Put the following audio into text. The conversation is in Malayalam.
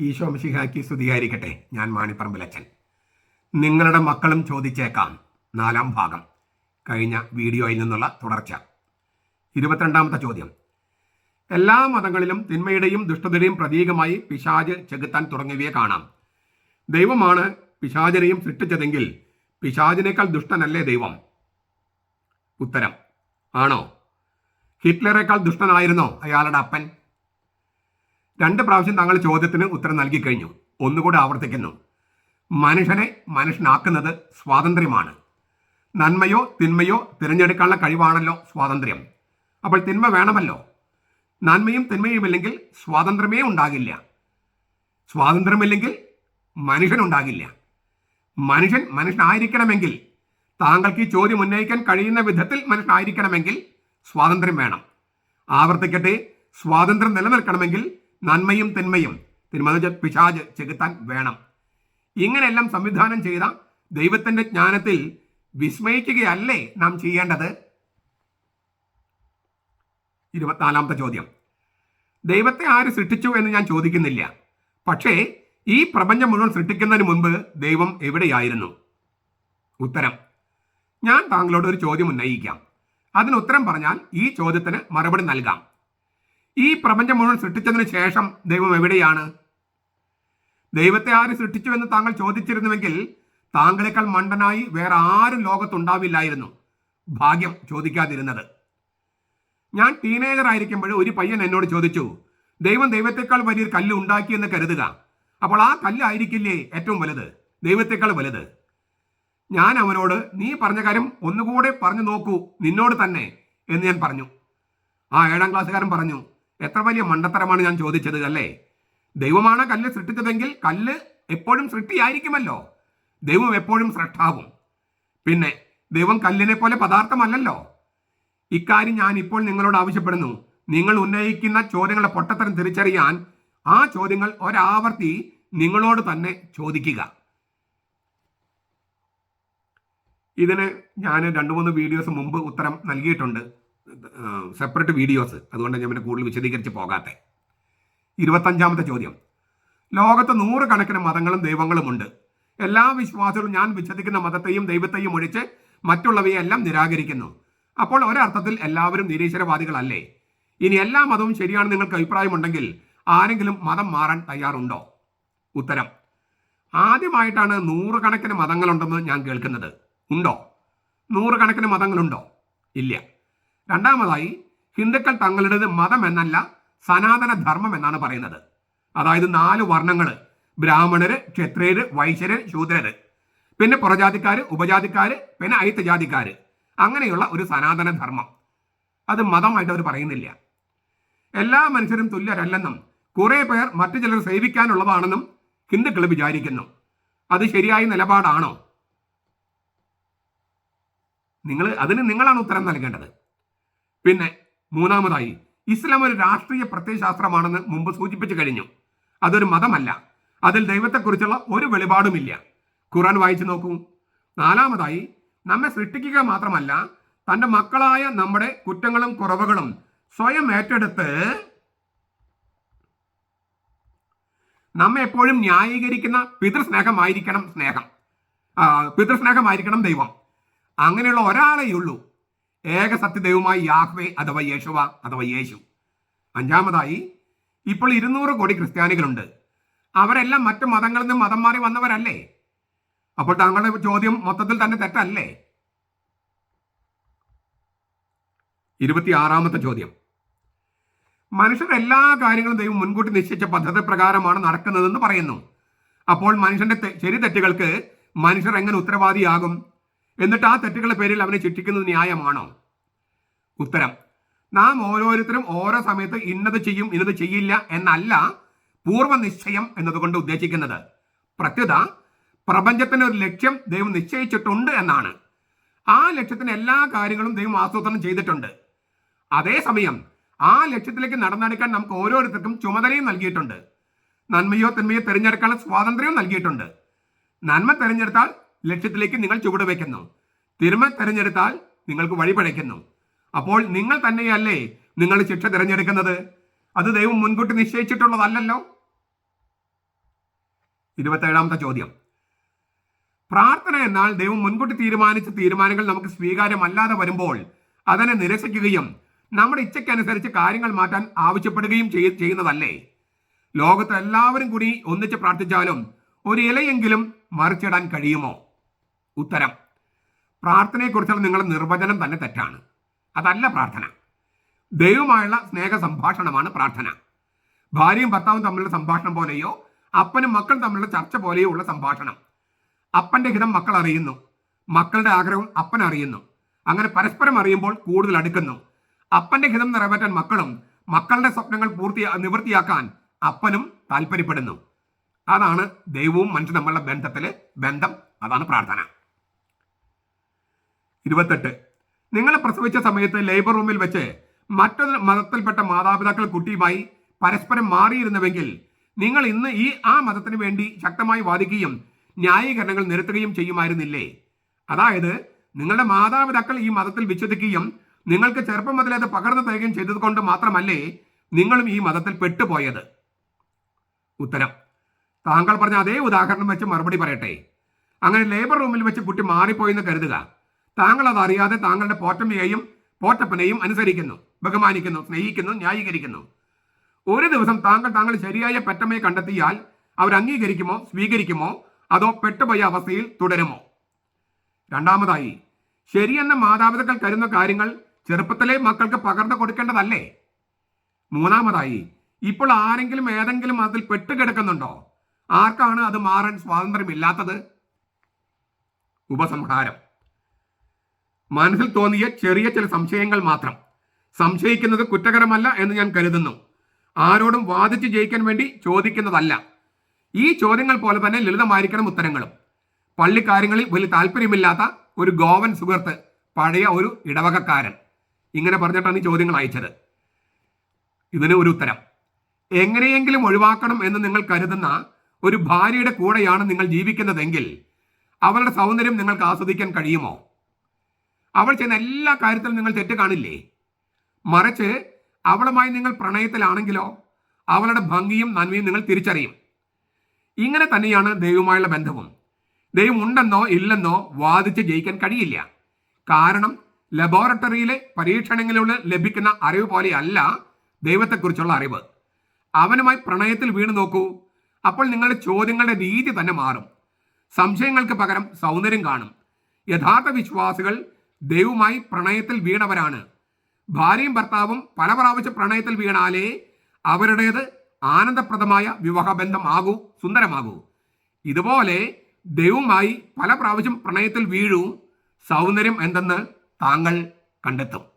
ഈശോ മിശിഹാക്കി സ്തുതിയായിരിക്കട്ടെ. ഞാൻ മാണിപ്പറമ്പിലച്ചൻ നിങ്ങളുടെ മക്കളും ചോദിച്ചേക്കാം. നാലാം ഭാഗം. കഴിഞ്ഞ വീഡിയോയിൽ നിന്നുള്ള തുടർച്ച. ഇരുപത്തിരണ്ടാമത്തെ ചോദ്യം. എല്ലാ മതങ്ങളിലും തിന്മയുടെയും ദുഷ്ടതയുടെയും പ്രതീകമായി പിശാജ് ചെകുത്താൻ തുടങ്ങിയവയെ കാണാം. ദൈവമാണ് പിശാചിനെയും സൃഷ്ടിച്ചതെങ്കിൽ പിശാചിനേക്കാൾ ദുഷ്ടനല്ലേ ദൈവം? ഉത്തരം. ആണോ? ഹിറ്റ്ലറേക്കാൾ ദുഷ്ടനായിരുന്നോ അയാളുടെ അപ്പൻ? രണ്ട് പ്രാവശ്യം താങ്കൾ ചോദ്യത്തിന് ഉത്തരം നൽകി കഴിഞ്ഞു. ഒന്നുകൂടെ ആവർത്തിക്കുന്നു. മനുഷ്യനെ മനുഷ്യനാക്കുന്നത് സ്വാതന്ത്ര്യമാണ്. നന്മയോ തിന്മയോ തിരഞ്ഞെടുക്കാനുള്ള കഴിവാണല്ലോ സ്വാതന്ത്ര്യം. അപ്പോൾ തിന്മ വേണമല്ലോ. നന്മയും തിന്മയും ഇല്ലെങ്കിൽ സ്വാതന്ത്ര്യമേ ഉണ്ടാകില്ല. സ്വാതന്ത്ര്യമില്ലെങ്കിൽ മനുഷ്യനുണ്ടാകില്ല. മനുഷ്യൻ മനുഷ്യനായിരിക്കണമെങ്കിൽ താങ്കൾക്ക് ഈ ചോദ്യം ഉന്നയിക്കാൻ കഴിയുന്ന വിധത്തിൽ മനുഷ്യനായിരിക്കണമെങ്കിൽ സ്വാതന്ത്ര്യം വേണം. ആവർത്തിക്കട്ടെ സ്വാതന്ത്ര്യം നിലനിൽക്കണമെങ്കിൽ നന്മയും തിന്മയും തിന്മ പിശാജ് ചെകുത്താൻ വേണം. ഇങ്ങനെയെല്ലാം സംവിധാനം ചെയ്ത ദൈവത്തിന്റെ ജ്ഞാനത്തിൽ വിസ്മയിക്കുകയല്ലേ നാം ചെയ്യേണ്ടത്? ഇരുപത്തിനാലാമത്തെ ചോദ്യം. ദൈവത്തെ ആര് സൃഷ്ടിച്ചു എന്ന് ഞാൻ ചോദിക്കുന്നില്ല. പക്ഷേ ഈ പ്രപഞ്ചം മുഴുവൻ സൃഷ്ടിക്കുന്നതിന് മുൻപ് ദൈവം എവിടെയായിരുന്നു? ഉത്തരം. ഞാൻ താങ്കളോട് ഒരു ചോദ്യം ഉന്നയിക്കാം. അതിന് ഉത്തരം പറഞ്ഞാൽ ഈ ചോദ്യത്തിന് മറുപടി നൽകാം. ഈ പ്രപഞ്ചം മുഴുവൻ സൃഷ്ടിച്ചതിന് ശേഷം ദൈവം എവിടെയാണ്? ദൈവത്തെ ആര് സൃഷ്ടിച്ചു എന്ന് താങ്കൾ ചോദിച്ചിരുന്നുവെങ്കിൽ താങ്കളെക്കാൾ മണ്ടനായി വേറെ ആരും ലോകത്തുണ്ടാവില്ലായിരുന്നു. ഭാഗ്യം ചോദിക്കാതിരുന്നത്. ഞാൻ ടീനേജർ ആയിരിക്കുമ്പോൾ ഒരു പയ്യൻ എന്നോട് ചോദിച്ചു ദൈവം ദൈവത്തെക്കാൾ വലിയൊരു കല്ല് ഉണ്ടാക്കിയെന്ന് കരുതുക. അപ്പോൾ ആ കല്ലായിരിക്കില്ലേ ഏറ്റവും വലുത്? ദൈവത്തെക്കാൾ വലുത്. ഞാൻ അവനോട് നീ പറഞ്ഞ കാര്യം ഒന്നുകൂടെ പറഞ്ഞു നോക്കൂ നിന്നോട് തന്നെ എന്ന് ഞാൻ പറഞ്ഞു. ആ ഏഴാം ക്ലാസ്സുകാരൻ പറഞ്ഞു എത്ര വലിയ മണ്ടത്തരമാണ് ഞാൻ ചോദിച്ചത് അല്ലേ? ദൈവമാണ് കല്ല് സൃഷ്ടിച്ചതെങ്കിൽ കല്ല് എപ്പോഴും സൃഷ്ടിയായിരിക്കുമല്ലോ. ദൈവം എപ്പോഴും സൃഷ്ടാവും പിന്നെ ദൈവം കല്ലിനെ പോലെ പദാർത്ഥമല്ലല്ലോ. ഇക്കാര്യം ഞാൻ ഇപ്പോൾ നിങ്ങളോട് ആവശ്യപ്പെടുന്നു. നിങ്ങൾ ഉന്നയിക്കുന്ന ചോദ്യങ്ങളെ പൊട്ടത്തരം തിരിച്ചറിയാൻ ആ ചോദ്യങ്ങൾ ഒരാവർത്തി നിങ്ങളോട് തന്നെ ചോദിക്കുക. ഇതിന് ഞാൻ രണ്ട് മൂന്ന് വീഡിയോസ് മുമ്പ് ഉത്തരം നൽകിയിട്ടുണ്ട്. സെപ്പറേറ്റ് വീഡിയോസ് അതുകൊണ്ട് ഞാൻ പിന്നെ കൂടുതൽ വിശദീകരിച്ച് പോകാത്ത. ഇരുപത്തഞ്ചാമത്തെ ചോദ്യം. ലോകത്ത് നൂറുകണക്കിന് മതങ്ങളും ദൈവങ്ങളുമുണ്ട് എല്ലാ വിശ്വാസികളും ഞാൻ വിശ്വസിക്കുന്ന മതത്തെയും ദൈവത്തെയും ഒഴിച്ച് മറ്റുള്ളവയെല്ലാം നിരാകരിക്കുന്നു. അപ്പോൾ ഒരർത്ഥത്തിൽ എല്ലാവരും നിരീശ്വരവാദികളല്ലേ? ഇനി എല്ലാ മതവും ശരിയാണ് നിങ്ങൾക്ക് അഭിപ്രായമുണ്ടെങ്കിൽ ആരെങ്കിലും മതം മാറാൻ തയ്യാറുണ്ടോ? ഉത്തരം. ആദ്യമായിട്ടാണ് നൂറുകണക്കിന് മതങ്ങളുണ്ടെന്ന് ഞാൻ കേൾക്കുന്നത്. ഉണ്ടോ? നൂറുകണക്കിന് മതങ്ങളുണ്ടോ? ഇല്ല. രണ്ടാമതായി ഹിന്ദുക്കൾ തങ്ങളുടേത് മതം എന്നല്ല സനാതന ധർമ്മം എന്നാണ് പറയുന്നത്. അതായത് നാല് വർണങ്ങൾ ബ്രാഹ്മണര് ക്ഷത്രിയര് വൈശ്യര് ശൂദ്രര്. പിന്നെ പുറജാതിക്കാര് ഉപജാതിക്കാര് പിന്നെ അയിത്തജാതിക്കാര്. അങ്ങനെയുള്ള ഒരു സനാതന ധർമ്മം. അത് മതമായിട്ട് അവർ പറയുന്നില്ല. എല്ലാ മനുഷ്യരും തുല്യരല്ലെന്നും കുറെ പേർ മറ്റു ചിലർ സേവിക്കാനുള്ളതാണെന്നും ഹിന്ദുക്കൾ വിചാരിക്കുന്നു. അത് ശരിയായ നിലപാടാണോ? നിങ്ങൾ അതിന് നിങ്ങളാണ് ഉത്തരം നൽകേണ്ടത്. പിന്നെ മൂന്നാമതായി ഇസ്ലാം ഒരു രാഷ്ട്രീയ പ്രത്യയശാസ്ത്രമാണെന്ന് മുമ്പ് സൂചിപ്പിച്ചു കഴിഞ്ഞു. അതൊരു മതമല്ല. അതിൽ ദൈവത്തെക്കുറിച്ചുള്ള ഒരു വെളിപാടുമില്ല. ഖുറാൻ വായിച്ചു നോക്കൂ. നാലാമതായി നമ്മെ സൃഷ്ടിക്കുക മാത്രമല്ല തന്റെ മക്കളായ നമ്മുടെ കുറ്റങ്ങളും കുറവുകളും സ്വയം ഏറ്റെടുത്ത് നമ്മെ എപ്പോഴും ന്യായീകരിക്കുന്ന പിതൃസ്നേഹമായിരിക്കണം സ്നേഹം. പിതൃസ്നേഹമായിരിക്കണം ദൈവം. അങ്ങനെയുള്ള ഒരാളേ ഉള്ളൂ ഏക സത്യദൈവമായി യാഹ്വേ അഥവാ യേശുവ അഥവാ യേശു. അഞ്ചാമതായി ഇപ്പോൾ ഇരുന്നൂറ് കോടി ക്രിസ്ത്യാനികളുണ്ട്. അവരെല്ലാം മറ്റു മതങ്ങളിൽ നിന്ന് മതം മാറി വന്നവരല്ലേ? അപ്പോൾ താങ്കളുടെ ചോദ്യം മൊത്തത്തിൽ തന്നെ തെറ്റല്ലേ? ഇരുപത്തിയാറാമത്തെ ചോദ്യം. മനുഷ്യർ എല്ലാ കാര്യങ്ങളും ദൈവം മുൻകൂട്ടി നിശ്ചയിച്ച പദ്ധതി പ്രകാരമാണ് നടക്കുന്നതെന്ന് പറയുന്നു. അപ്പോൾ മനുഷ്യന്റെ ശരി തെറ്റുകൾക്ക് മനുഷ്യർ എങ്ങനെ ഉത്തരവാദിയാകും? എന്നിട്ട് ആ തെറ്റുകളുടെ പേരിൽ അവനെ ശിക്ഷിക്കുന്നത് ന്യായമാണോ? ഉത്തരം. നാം ഓരോരുത്തരും ഓരോ സമയത്ത് ഇന്നത് ചെയ്യും ഇന്നത് ചെയ്യില്ല എന്നല്ല പൂർവനിശ്ചയം എന്നതുകൊണ്ട് ഉദ്ദേശിക്കുന്നത്. പ്രത്യുത പ്രപഞ്ചത്തിന് ഒരു ലക്ഷ്യം ദൈവം നിശ്ചയിച്ചിട്ടുണ്ട് എന്നാണ്. ആ ലക്ഷ്യത്തിന് എല്ലാ കാര്യങ്ങളും ദൈവം ആസൂത്രണം ചെയ്തിട്ടുണ്ട്. അതേസമയം ആ ലക്ഷ്യത്തിലേക്ക് നടന്നെടുക്കാൻ നമുക്ക് ഓരോരുത്തർക്കും ചുമതലയും നൽകിയിട്ടുണ്ട്. നന്മയോ തിന്മയോ തിരഞ്ഞെടുക്കാനുള്ള സ്വാതന്ത്ര്യവും നൽകിയിട്ടുണ്ട്. നന്മ തിരഞ്ഞെടുത്താൽ ലക്ഷ്യത്തിലേക്ക് നിങ്ങൾ ചുവട് വയ്ക്കുന്നു. തിന്മ തിരഞ്ഞെടുത്താൽ നിങ്ങൾക്ക് വഴി പഴയ്ക്കുന്നു അപ്പോൾ നിങ്ങൾ തന്നെയല്ലേ നിങ്ങൾ ശിക്ഷ തിരഞ്ഞെടുക്കുന്നത്? അത് ദൈവം മുൻകൂട്ടി നിശ്ചയിച്ചിട്ടുള്ളതല്ലല്ലോ? ഇരുപത്തേഴാമത്തെ ചോദ്യം. പ്രാർത്ഥന എന്നാൽ ദൈവം മുൻകൂട്ടി തീരുമാനിച്ച തീരുമാനങ്ങൾ നമുക്ക് സ്വീകാര്യമല്ലാതെ വരുമ്പോൾ അതിനെ നിരസിക്കുകയും നമ്മുടെ ഇച്ഛയ്ക്കനുസരിച്ച് കാര്യങ്ങൾ മാറ്റാൻ ആവശ്യപ്പെടുകയും ചെയ്യുന്നതല്ലേ? ലോകത്ത് എല്ലാവരും കൂടി ഒന്നിച്ച് പ്രാർത്ഥിച്ചാലും ഒരു ഇലയെങ്കിലും മറിച്ചിടാൻ കഴിയുമോ? ഉത്തരം. പ്രാർത്ഥനയെക്കുറിച്ചുള്ള നിങ്ങളുടെ നിർവചനം തന്നെ തെറ്റാണ്. അതല്ല പ്രാർത്ഥന. ദൈവമായുള്ള സ്നേഹ സംഭാഷണമാണ് പ്രാർത്ഥന. ഭാര്യയും ഭർത്താവും തമ്മിലുള്ള സംഭാഷണം പോലെയോ അപ്പനും മക്കൾ തമ്മിലുള്ള ചർച്ച പോലെയോ ഉള്ള സംഭാഷണം. അപ്പന്റെ ഹിതം മക്കൾ അറിയുന്നു. മക്കളുടെ ആഗ്രഹം അപ്പൻ അറിയുന്നു. അങ്ങനെ പരസ്പരം അറിയുമ്പോൾ കൂടുതൽ അടുക്കുന്നു. അപ്പന്റെ ഹിതം നിറവേറ്റാൻ മക്കളും മക്കളുടെ സ്വപ്നങ്ങൾ പൂർത്തി നിവൃത്തിയാക്കാൻ അപ്പനും താല്പര്യപ്പെടുന്നു. അതാണ് ദൈവവും മനുഷ്യനും തമ്മിലുള്ള ബന്ധത്തിലെ ബന്ധം. അതാണ് പ്രാർത്ഥന. ഇരുപത്തെട്ട്. നിങ്ങൾ പ്രസവിച്ച സമയത്ത് ലേബർ റൂമിൽ വെച്ച് മറ്റൊരു മതത്തിൽപ്പെട്ട മാതാപിതാക്കൾ കുട്ടിയുമായി പരസ്പരം മാറിയിരുന്നുവെങ്കിൽ നിങ്ങൾ ഇന്ന് ഈ ആ മതത്തിന് വേണ്ടി ശക്തമായി വാദിക്കുകയും ന്യായീകരണങ്ങൾ നിരത്തുകയും ചെയ്യുമായിരുന്നില്ലേ? അതായത് നിങ്ങളുടെ മാതാപിതാക്കൾ ഈ മതത്തിൽ വിശ്വസിക്കുകയും നിങ്ങൾക്ക് ചെറുപ്പം മുതലേ അത് പകർന്നു തരികയും ചെയ്തതുകൊണ്ട് മാത്രമല്ലേ നിങ്ങളും ഈ മതത്തിൽ പെട്ടുപോയത്? ഉത്തരം. താങ്കൾ പറഞ്ഞ അതേ ഉദാഹരണം വെച്ച് മറുപടി പറയട്ടെ. അങ്ങനെ ലേബർ റൂമിൽ വെച്ച് കുട്ടി മാറിപ്പോയെന്ന് കരുതുക. താങ്കൾ അത് അറിയാതെ താങ്കളുടെ പോറ്റമ്മയെയും പോറ്റപ്പനെയും അനുസരിക്കുന്നു ബഹുമാനിക്കുന്നു സ്നേഹിക്കുന്നു ന്യായീകരിക്കുന്നു. ഒരു ദിവസം താങ്കൾ താങ്കൾ ശരിയായ പെറ്റമ്മയെ കണ്ടെത്തിയാൽ അവർ അംഗീകരിക്കുമോ സ്വീകരിക്കുമോ അതോ പെട്ടുപോയ അവസ്ഥയിൽ തുടരുമോ? രണ്ടാമതായി ശരിയെന്ന മാതാപിതാക്കൾ കരുതുന്ന കാര്യങ്ങൾ ചെറുപ്പത്തിലെ മക്കൾക്ക് പകർന്നു കൊടുക്കേണ്ടതല്ലേ? മൂന്നാമതായി ഇപ്പോൾ ആരെങ്കിലും ഏതെങ്കിലും അതിൽ പെട്ടുകിടക്കുന്നുണ്ടോ? ആർക്കാണ് അത് മാറാൻ സ്വാതന്ത്ര്യമില്ലാത്തത്? ഉപസംഹാരം. മനസ്സിൽ തോന്നിയ ചെറിയ ചില സംശയങ്ങൾ മാത്രം. സംശയിക്കുന്നത് കുറ്റകരമല്ല എന്ന് ഞാൻ കരുതുന്നു. ആരോടും വാദിച്ച് ജയിക്കാൻ വേണ്ടി ചോദിക്കുന്നതല്ല. ഈ ചോദ്യങ്ങൾ പോലെ തന്നെ ലളിതമായിരിക്കണം ഉത്തരങ്ങളും. പള്ളിക്കാര്യങ്ങളിൽ വലിയ താല്പര്യമില്ലാത്ത ഒരു ഗോവൻ സുഹൃത്ത് പഴയ ഒരു ഇടവകക്കാരൻ. ഇങ്ങനെ പറഞ്ഞിട്ടാണ് ഈ ചോദ്യങ്ങൾ അയച്ചത്. ഇതിന് ഒരു ഉത്തരം. എങ്ങനെയെങ്കിലും ഒഴിവാക്കണം എന്ന് നിങ്ങൾ കരുതുന്ന ഒരു ഭാര്യയുടെ കൂടെയാണ് നിങ്ങൾ ജീവിക്കുന്നതെങ്കിൽ അവളുടെ സൗന്ദര്യം നിങ്ങൾക്ക് ആസ്വദിക്കാൻ കഴിയുമോ? അവൾ ചെയ്യുന്ന എല്ലാ കാര്യത്തിലും നിങ്ങൾ തെറ്റ് കാണില്ലേ? മറിച്ച് അവളുമായി നിങ്ങൾ പ്രണയത്തിലാണെങ്കിലോ അവളുടെ ഭംഗിയും നന്മയും നിങ്ങൾ തിരിച്ചറിയും. ഇങ്ങനെ തന്നെയാണ് ദൈവവുമായുള്ള ബന്ധവും. ദൈവം ഉണ്ടെന്നോ ഇല്ലെന്നോ വാദിച്ച് ജയിക്കാൻ കഴിയില്ല. കാരണം ലബോറട്ടറിയിലെ പരീക്ഷണങ്ങളിലൂടെ ലഭിക്കുന്ന അറിവ് പോലെയല്ല ദൈവത്തെക്കുറിച്ചുള്ള അറിവ്. അവനുമായി പ്രണയത്തിൽ വീണു നോക്കൂ. അപ്പോൾ നിങ്ങളുടെ ചോദ്യങ്ങളുടെ രീതി തന്നെ മാറും. സംശയങ്ങൾക്ക് പകരം സൗന്ദര്യം കാണും. യഥാർത്ഥ വിശ്വാസികൾ ദൈവവുമായി പ്രണയത്തിൽ വീണവരാണ്. ഭാര്യയും ഭർത്താവും പല പ്രാവശ്യം പ്രണയത്തിൽ വീണാലേ അവരുടേത് ആനന്ദപ്രദമായ വിവാഹബന്ധമാകൂ സുന്ദരമാകൂ. ഇതുപോലെ ദൈവമായി പല പ്രാവശ്യം പ്രണയത്തിൽ വീഴും സൗന്ദര്യം എന്തെന്ന് താങ്കൾ കണ്ടെത്തും.